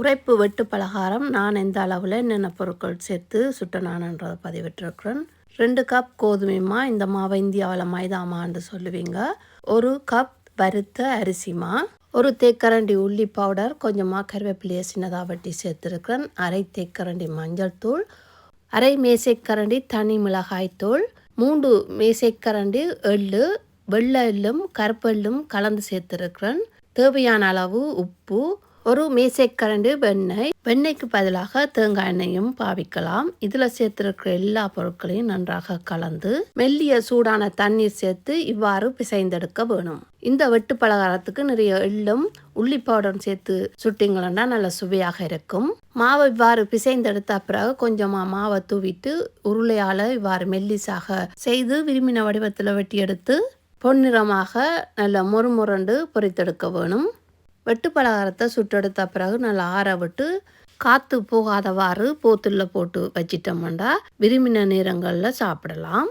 உரைப்பு வெட்டு பலகாரம் நான் எந்த அளவில் என்னென்ன பொருட்கள் சேர்த்து சுட்டனானன்றதை பதிவிட்டிருக்கிறேன். ரெண்டு கப் கோதுமை மா இந்த மாவை இந்தியாவில் மைதா மான்னு சொல்லுவீங்க. ஒரு கப் வறுத்த அரிசிமா ஒரு தேக்கரண்டி உள்ளி பவுடர் கொஞ்சமாக கருவேப்பிலையை சின்னதாக வெட்டி சேர்த்துருக்கிறேன். அரை தேக்கரண்டி மஞ்சள் தூள் அரை மேசைக்கரண்டி தனி மிளகாய் தூள் மூன்று மேசைக்கரண்டி எள்ளு வெள்ளை எள்ளும் கருப்பெள்ளும் கலந்து சேர்த்துருக்கிறேன். தேவையான அளவு உப்பு ஒரு மீசைக்கரண்டு வெண்ணெய். வெண்ணெய்க்கு பதிலாக தேங்காய் எண்ணெயும் பாவிக்கலாம். இதில் சேர்த்துருக்கிற எல்லா பொருட்களையும் நன்றாக கலந்து மெல்லிய சூடான தண்ணீர் சேர்த்து இவ்வாறு பிசைந்தெடுக்க வேணும். இந்த வெட்டு பலகாரத்துக்கு நிறைய எள்ளும் உள்ளி பவுடரும் சேர்த்து சுட்டிங்களா நல்ல சுவையாக இருக்கும். மாவை இவ்வாறு பிசைந்தெடுத்த பிறகு கொஞ்சமாக மாவை தூவிட்டு உருளையால் இவ்வாறு மெல்லிசாக செய்து விரும்பின வடிவத்தில் வெட்டி எடுத்து பொன்னிறமாக நல்ல முறுமுரண்டு பொரித்தெடுக்க வேணும். வெட்டு பலகாரத்தை சுட்டெடுத்த பிறகு நல்லா ஆற விட்டு காற்று போகாதவாறு போத்தில் போட்டு வச்சிட்டோம்னா விரும்பின நேரங்களில் சாப்பிடலாம்.